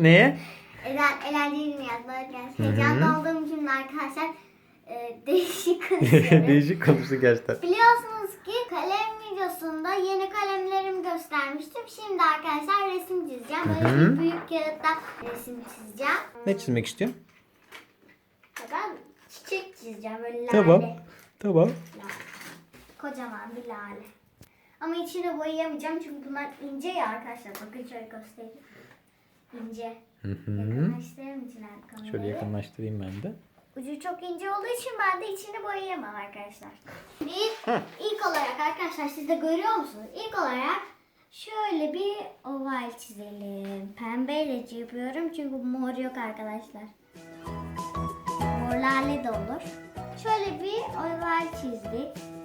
Neye? Mi yazmak yani heyecanlı olduğum için arkadaşlar e, değişik konuşuyorum. Değişik konuştu gerçekten. Biliyorsunuz ki kalem videosunda yeni kalemlerimi göstermiştim. Şimdi arkadaşlar resim çizeceğim. Böyle bir büyük kağıtta resim çizeceğim. Ne çizmek istiyorsun? Ben çiçek çizeceğim böyle lale. Tamam. Tamam. Lale. Kocaman bir lale. Ama içini boyayamayacağım çünkü bunlar ince ya arkadaşlar. Bakın şöyle göstereyim. İnce. Hı hı. Kamerayı. Şöyle yakınlaştırayım ben de. Ucu çok ince olduğu için ben de içini boyayamam arkadaşlar. Bir, Hı. ilk olarak arkadaşlar siz de görüyor musunuz? İlk olarak şöyle bir oval çizelim. Pembeyle yapıyorum çünkü mor yok arkadaşlar. Mor lale de olur. Şöyle bir oval çizdik.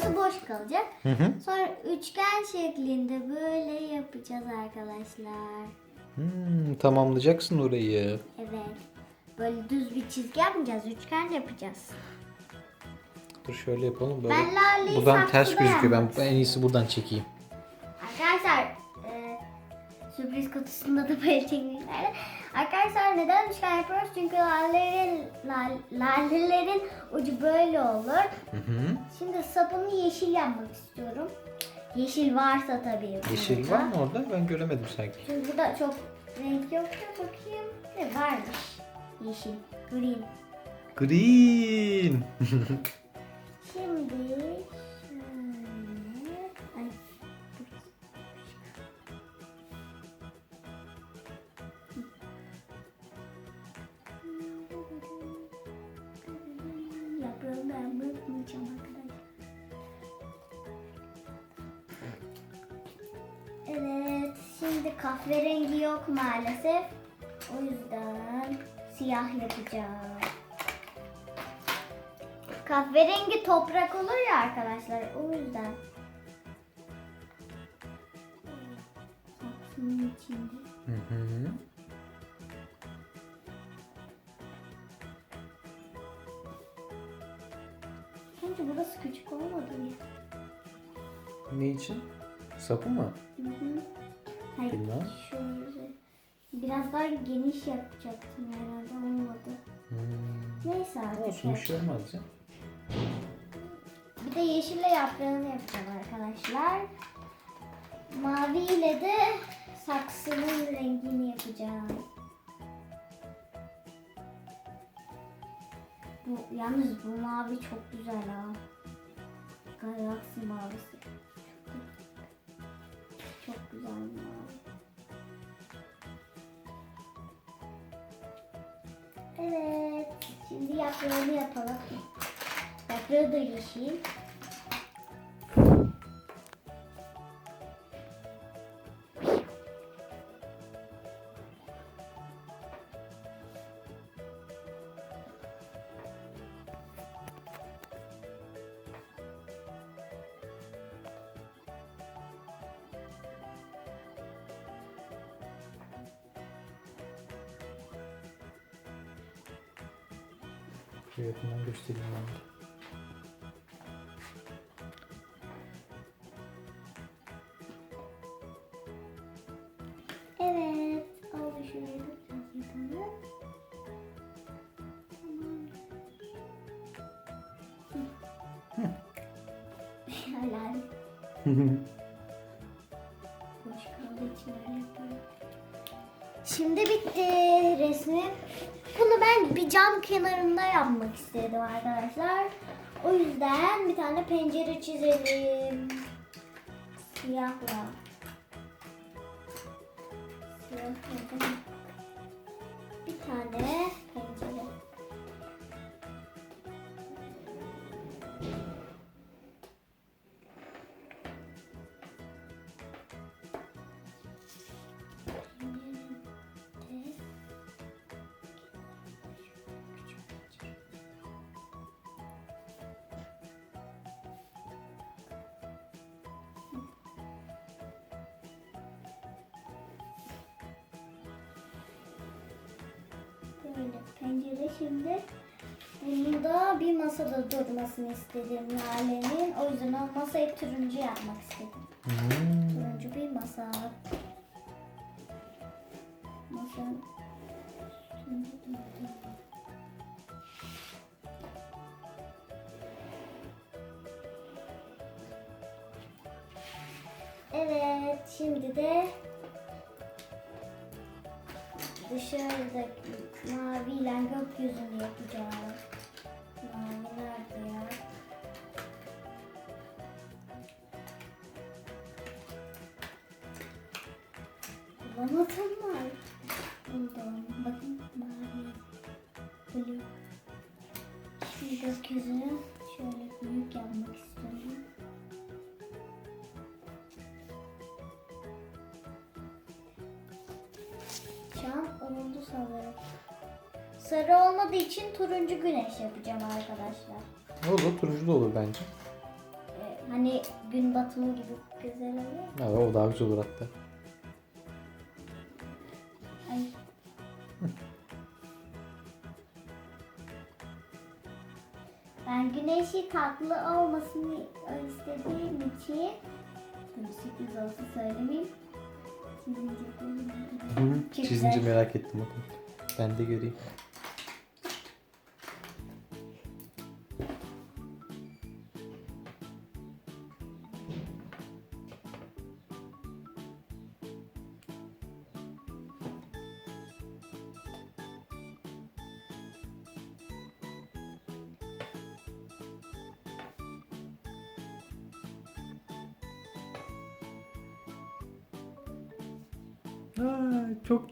Burası boş kalacak. Hı hı. Sonra üçgen şeklinde böyle yapacağız arkadaşlar. Hmm, tamamlayacaksın orayı. Evet. Böyle düz bir çizgi yapmayacağız. Üçgen yapacağız. Dur şöyle yapalım böyle. Ben laleyi Buradan ters gözüküyor. Ben en iyisi buradan çekeyim. Arkadaşlar sürpriz kutusunda da böyle çekmişler. Arkadaşlar neden üçgen yapıyoruz? Çünkü lalelerin, lal- lalelerin ucu böyle olur. Hı hı. Şimdi sapını yeşil yapmak istiyorum. Yeşil varsa tabii. Yeşil burada. var mı orada? Ben göremedim sanki. Çünkü burada çok renk yok da bakayım. Ne varmış? Yeşil, green. Green. Şimdi arkadaşlar. Evet, şimdi kahverengi yok maalesef. O yüzden siyah yapacağım. Kahverengi toprak olur ya arkadaşlar o yüzden. Saksının içinde. Hı hı. Bence burası küçük olmadı mı? Ne için? Sapı mı? Hı hı. Hayır, Bilmem. şöyle. Biraz daha geniş yapacaktım herhalde olmadı. Hmm. Neyse artık. Olsun bir şey olmaz ya. Bir de yeşille yaprağını yapacağım arkadaşlar. Mavi ile de saksının rengini Bu, yalnız bu mavi çok güzel ha. Galaksi mavisi. Çok güzel mavi. Evet. Şimdi yaprağını yapalım. Yaprağı da yeşil. Şöyle yakından göstereyim ben de. Evet. Oldu. Tamam. Helal. Boş kaldığı için. Şimdi bitti resmim. Ben bir cam kenarında yapmak istedim arkadaşlar. O yüzden bir tane pencere çizelim. Siyahla. yeri. Şimdi bunu da bir masada durmasını istedim Lale'nin. O yüzden o masayı turuncu yapmak istedim. Hmm. Turuncu bir masa. Masa. Evet, şimdi de dışarıdaki maviyle gökyüzünü yapacağım. Mavi nerede ya? Bulamadım mı? Buldum. Bakın mavi. Blue. Şimdi gökyüzünü şöyle büyük yapmak istiyorum. Sarı olmadığı için turuncu güneş yapacağım arkadaşlar. Ne olur? Turuncu da olur bence. Ee, hani gün batımı gibi güzel oluyor. Evet, o daha güzel olur hatta. Ben güneşi tatlı olmasını istediğim için Tabii sürpriz olsun söylemeyeyim. Çizince merak ettim bakın. Ben de göreyim.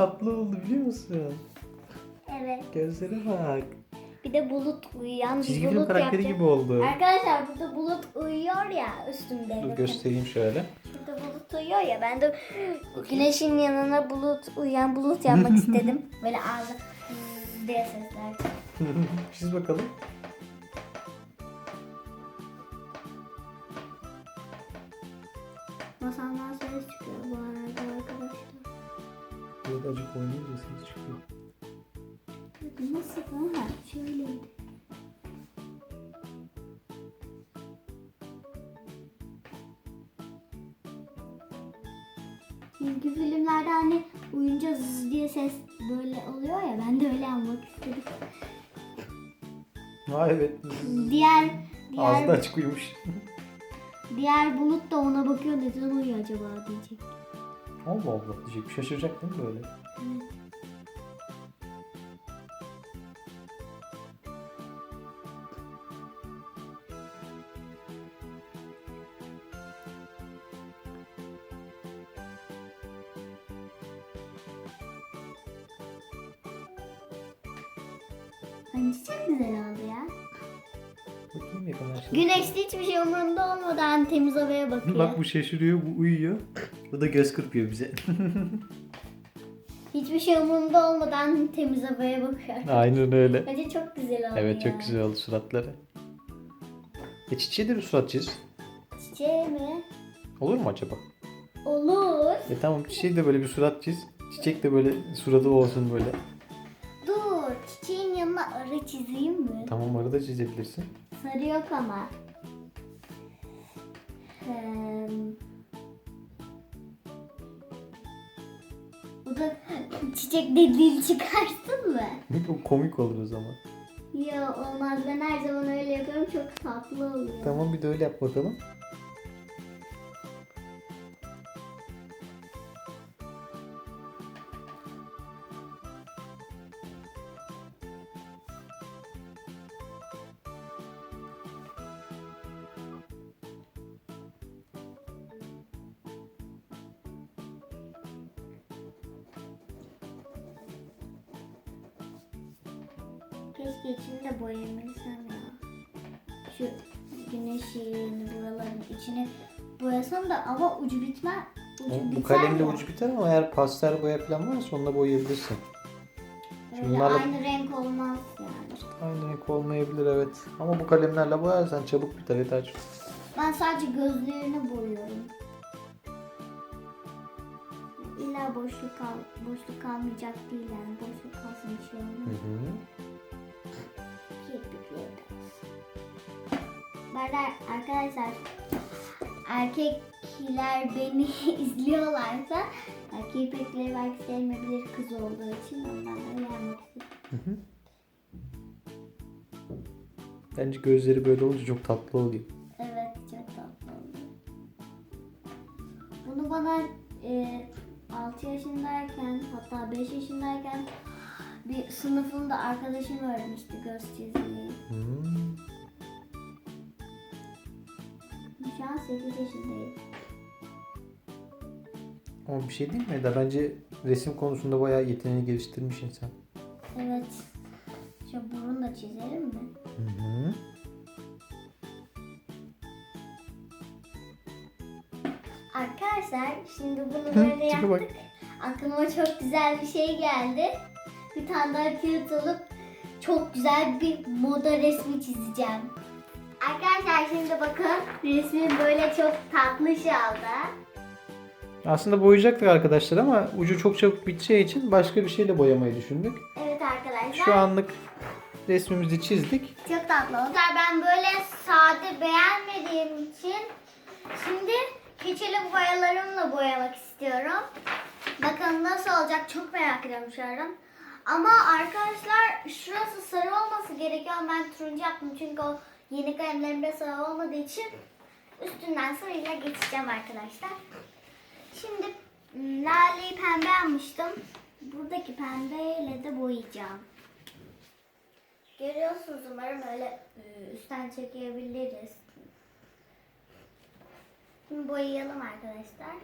Tatlı oldu biliyor musun? Evet. Gözlere bak. Bir de bulut uyuyan bir Çizgi film bulut karakteri yapacağım. gibi oldu. Arkadaşlar burada bulut uyuyor ya üstümde. Dur göstereyim şöyle. Burada bulut uyuyor ya ben de güneşin yanına bulut uyuyan bulut yapmak istedim. Böyle ağzı diye sesler. Çiz bakalım. Acık oynayınca ses çıkıyor. Nasıl ha? Şöyleydi. Çünkü filmlerde hani uyunca zzz diye ses böyle oluyor ya ben de öyle almak istedim. Ha evet. Diğer Ağzı da diğer açık uyumuş. diğer bulut da ona bakıyor neden uyuyor acaba diyecek. Allah Allah diyecek. Şaşıracak değil mi böyle? Bence çok güzel oldu ya. Bakayım yakından şöyle. Güneşte hiçbir şey umurunda olmadan temiz havaya bakıyor. Bak bu şaşırıyor, bu uyuyor. Bu da göz kırpıyor bize. Hiçbir şey umurunda olmadan temiz havaya bakıyor. Aynen öyle. Bence çok güzel oldu Evet ya. çok güzel oldu suratları. E çiçeğe de bir surat çiz. Çiçeği mi? Olur mu acaba? Olur. E tamam çiçeğe de böyle bir surat çiz. Çiçek de böyle suratı olsun böyle. Dur, çiçeğin yanına arı çizeyim mi? Tamam arada çizebilirsin. Sarı yok ama. Ee, bu da çiçek dediğin çıkarsın mı? Bu komik olur o zaman. Yok olmaz ben her zaman öyle yapıyorum çok tatlı oluyor. Tamam bir de öyle yap bakalım. Keşke içini de boyayabilsem ya. Şu güneşin buraların içine boyasam da ama ucu bitmez. Ucu bu biter kalemle ucu biter ama eğer pastel boya falan varsa onunla boyayabilirsin. Öyle Bunlarla- aynı renk olmaz yani. Aynı renk olmayabilir evet. Ama bu kalemlerle boyarsan çabuk biter yeter. Ben sadece gözlerini boyuyorum. İlla boşluk kal boşluk kalmayacak değil yani. Boşluk Böyle arkadaşlar erkekler beni izliyorlarsa e, kirpikleri belki sevmeyebilir kız olduğu için ondan da uyarmak istedim. Bence gözleri böyle olunca çok tatlı oluyor. Evet çok tatlı oldu. Bunu bana e, 6 yaşındayken hatta 5 yaşındayken bir sınıfımda arkadaşım öğretmişti göz çizmeyi. Hmm. Şu an 8 yaşındayım. Ama bir şey değil mi Eda? Bence resim konusunda bayağı yeteneğini geliştirmişsin sen. Evet. Şu burun da çizelim mi? Hı hı. Arkadaşlar şimdi bunu böyle tipe bak. yaptık. Aklıma çok güzel bir şey geldi. Bir tane daha kağıt alıp çok güzel bir moda resmi çizeceğim. Arkadaşlar şimdi bakın resmim böyle çok tatlış oldu. Aslında boyayacaktık arkadaşlar ama ucu çok çabuk biteceği için başka bir şeyle boyamayı düşündük. Evet arkadaşlar. Şu anlık resmimizi çizdik. Çok tatlı oldu. Ben böyle sade beğenmediğim için şimdi keçeli boyalarımla boyamak istiyorum. Bakın nasıl olacak çok merak ediyorum şu an. Ama arkadaşlar şurası sarı olması gerekiyor ben turuncu yaptım çünkü o yeni kalemlerimde sarı olmadığı için üstünden sarıyla geçeceğim arkadaşlar. Şimdi m, laleyi pembe yapmıştım. Buradaki pembeyle de boyayacağım. Görüyorsunuz umarım öyle e, üstten çekebiliriz. Şimdi boyayalım arkadaşlar.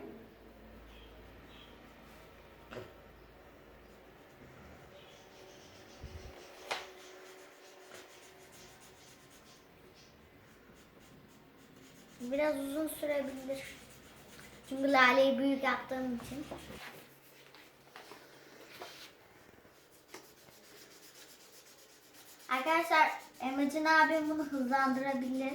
Biraz uzun sürebilir. Çünkü laleyi büyük yaptığım için. Arkadaşlar Emrecan abim bunu hızlandırabilir.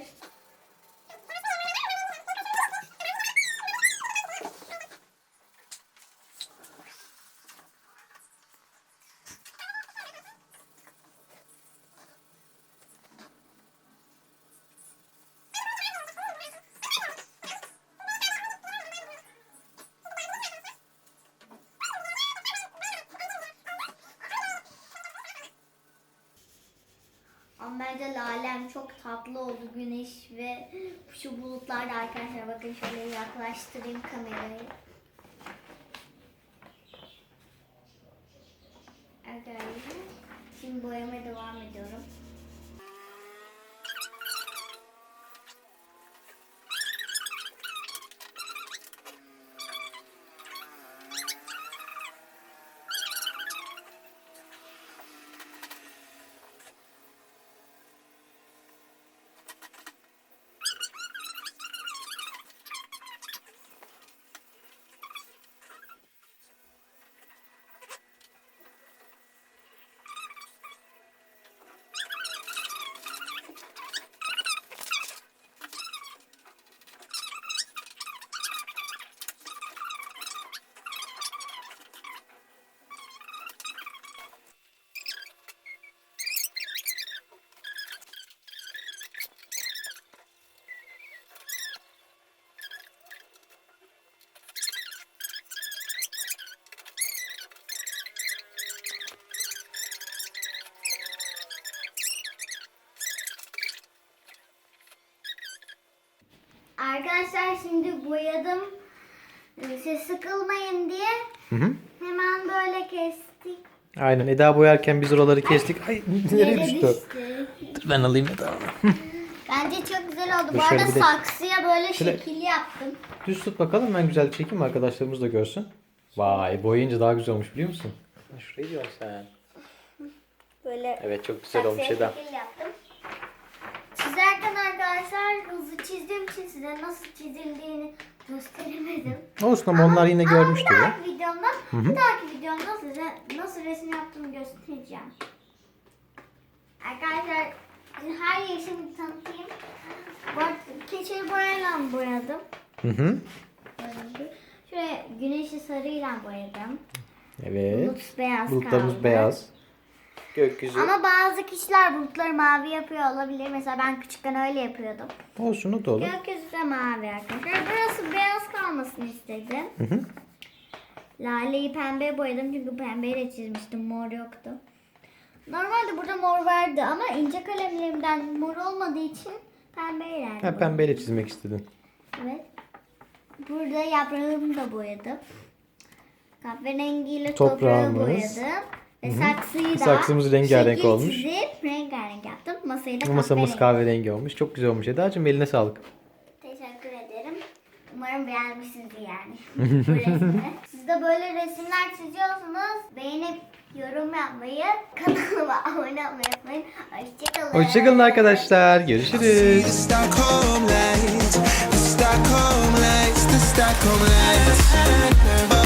Bence lalem çok tatlı oldu güneş ve şu bulutlar da arkadaşlar bakın şöyle yaklaştırayım kamerayı. Arkadaşlar şimdi boyamaya devam ediyorum. Arkadaşlar şimdi boyadım. Siz sıkılmayın diye Hı hı. hemen böyle kestik. Aynen Eda boyarken biz oraları kestik. Ay nereye düştü? düştü. Dur ben alayım Eda. Bence çok güzel oldu. Dur Bu şöyle arada bir de- saksıya böyle Şöyle- şekil yaptım. Düz tut bakalım ben güzel çekeyim arkadaşlarımız da görsün. Vay boyayınca daha güzel olmuş biliyor musun? Şurayı diyorsun sen. Böyle Evet çok güzel olmuş saksıya Eda. şekil yaptım. Arkadaşlar hızlı çizdiğim için size nasıl çizildiğini gösteremedim. Olsun ama onlar yine görmüştür bir ya. dahaki videomda, bir dahaki videomda size nasıl resim yaptığımı göstereceğim. Arkadaşlar her yeri şimdi tanıtayım. Keçeli boyayla boyadım. Hı hı. Şuraya güneşi sarıyla boyadım. Evet. Bulut beyaz Bulutlarımız kaldı. beyaz. Gökyüzü. Ama bazı kişiler bulutları mavi yapıyor olabilir. Mesela ben küçükken öyle yapıyordum. Olsun o da olur. Gökyüzü de mavi arkadaşlar. Burası beyaz kalmasını istedim. Hı hı. Laleyi pembe boyadım çünkü pembeyle çizmiştim. Mor yoktu. Normalde burada mor vardı ama ince kalemlerimden mor olmadığı için pembeyle Ha, pembeyle çizmek istedin. Evet. Burada yaprağımı da boyadım. Kahverengiyle Toprağımız. toprağı boyadım. Saksıyı da Saksımız rengarenk şekil olmuş. çizip rengarenk yaptım. Masayı da masamız kahverengi. kahverengi olmuş. Çok güzel olmuş Eda'cığım eline sağlık. Teşekkür ederim. Umarım beğenmişsinizdir yani bu resmi. Siz de böyle resimler çiziyorsanız beğenip yorum yapmayı, kanalıma abone olmayı unutmayın. Hoşçakalın. Hoşçakalın arkadaşlar. Görüşürüz. The Stockholm lights, the Stockholm lights, the Stockholm lights.